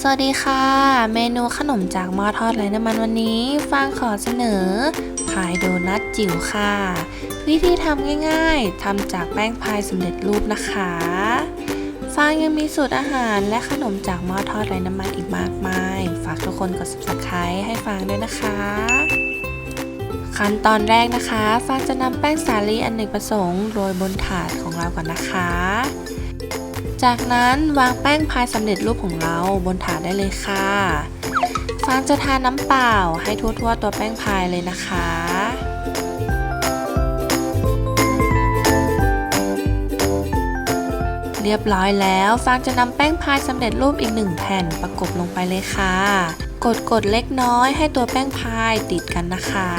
สวัสดีค่ะ เมนูขนมจากหม้อทอดไร้น้ำมันวันนี้ฟางขอเสนอพายโดนัทจิ๋วค่ะ วิธีทำง่ายๆทำจากแป้งพายสำเร็จรูปนะคะฟางยังมีสูตรอาหารและขนมจากหม้อทอดไร้น้ำมันอีกมากมาย ฝากทุกคนกด subscribe ให้ฟางด้วยนะคะ ขั้นตอนแรกนะคะฟางจะนำแป้งสาลีอันเนกประสงค์โรยบนถาดของเราก่อนนะคะ จากนั้นวางแป้งพายสำเร็จรูปของเราบนถาดได้เลยค่ะฟางจะทาน้ำเปล่าให้ทั่วๆตัวแป้งพายเลยนะคะเรียบร้อยแล้วฟางจะนำแป้งพายสำเร็จรูปอีกหนึ่งแผ่นประกบลงไปเลยค่ะ กดกดๆเล็กน้อยให้ตัวแป้งพายติดกันนะคะ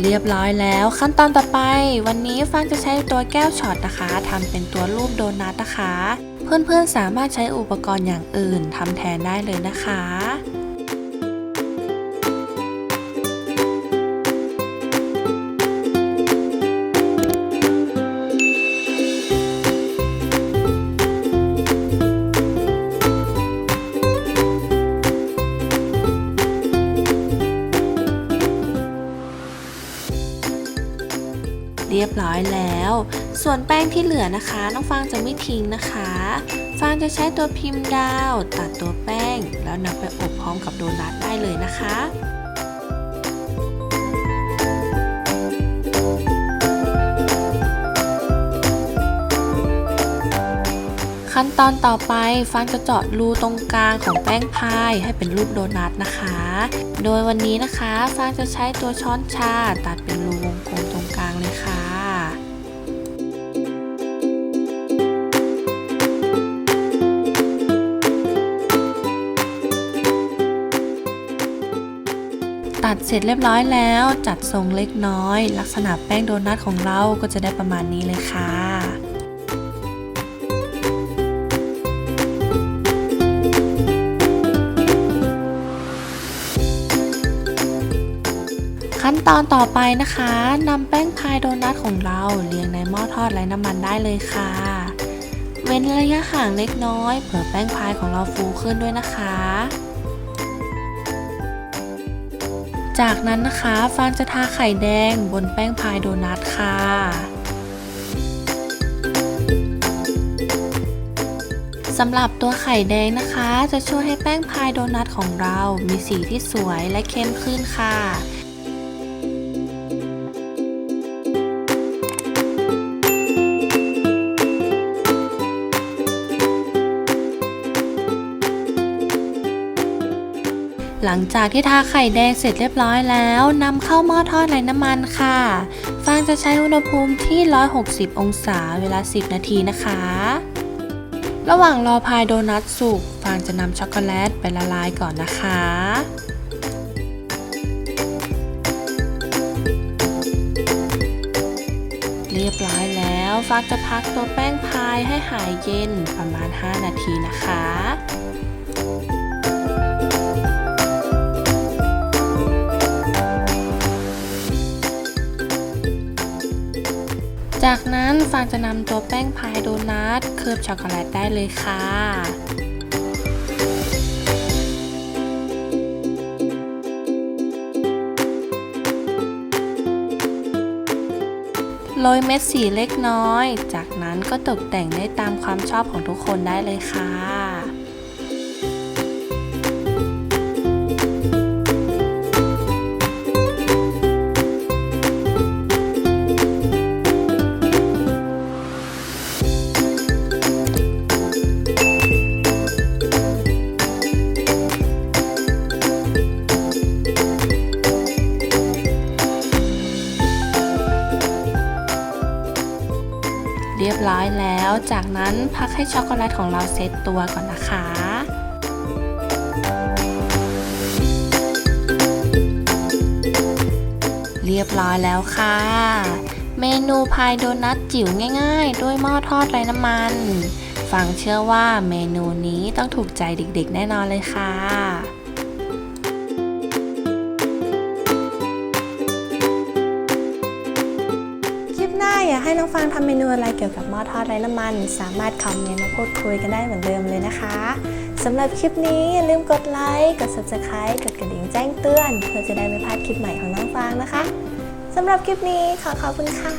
เรียบร้อยแล้วขั้นตอนต่อไป วันนี้ฟางจะใช้ตัวแก้วช็อตนะคะทำเป็นตัวรูปโดนัทนะคะ เพื่อนๆสามารถใช้อุปกรณ์อย่างอื่นทำแทนได้เลยนะคะ เรียบร้อยแล้ว ส่วนแป้งที่เหลือนะคะน้องฟางจะไม่ทิ้งนะคะ ฟางจะใช้ตัวพิมพ์ดาว ตัดตัวแป้ง แล้วนำไปอบพร้อมกับโดนัทได้เลยนะคะ ขั้นตอนต่อไปฟางจะเจาะรูตรงกลางของแป้งพายให้เป็นรูปโดนัทนะคะ โดยวันนี้นะคะฟางจะใช้ตัวช้อนชาตัดเป็นรูวงกลมตรงกลางเลยค่ะตัดเสร็จเรียบร้อยแล้ว จัดทรงเล็กน้อย ลักษณะแป้งโดนัทของเราก็จะได้ประมาณนี้เลยค่ะ ตอนต่อไปนะคะนำแป้งพายโดนัทของเราเรียงในหม้อทอดไร้น้ำมันได้เลยค่ะ เว้นระยะห่างเล็กน้อยเผื่อแป้งพายของเราฟูขึ้นด้วยนะคะ จากนั้นนะคะฟางจะทาไข่แดงบนแป้งพายโดนัทค่ะสำหรับตัวไข่แดงนะคะ จะช่วยให้แป้งพายโดนัทของเรา มีสีที่สวยและเข้มขึ้นค่ะ หลังจากที่ทาไข่แดงเสร็จเรียบร้อยแล้วนำเข้าหม้อทอดไร้น้ำมันค่ะ ฟางจะใช้อุณหภูมิที่ 160 องศาเวลา 10 นาทีนะคะ ระหว่างรอพายโดนัทสุก ฟางจะนำช็อกโกแลตไปละลายก่อนนะคะเรียบร้อยแล้วฟางจะพักตัวแป้งพายให้หายเย็นประมาณ 5 นาทีนะคะ ฟังจะนำตัวแป้งพายโดนัทเคลือบช็อกโกแลตได้เลยค่ะโรยเม็ดสีเล็กน้อย จากนั้นก็ตกแต่งได้ตามความชอบของทุกคนได้เลยค่ะ เรียบร้อยแล้ว จากนั้นพักให้ช็อกโกแลตของเราเซตตัวก่อนนะคะเรียบร้อยแล้วค่ะ เมนูพายโดนัทจิ๋วง่ายๆ ด้วยหม้อทอดไร้น้ำมัน ฟังเชื่อว่าเมนูนี้ต้องถูกใจเด็กๆ แน่นอนเลยค่ะ อยากให้น้องฟางทำเมนูอะไรเกี่ยวกับหม้อทอดไร้น้ำมัน สามารถคอมเมนต์มาพูดคุยกันได้เหมือนเดิมเลยนะคะสำหรับคลิปนี้อย่าลืมกดไลค์กด subscribe กดกระดิ่งแจ้งเตือน เพื่อจะได้ไม่พลาดคลิปใหม่ของน้องฟางนะคะสำหรับคลิปนี้ขอขอบคุณค่ะ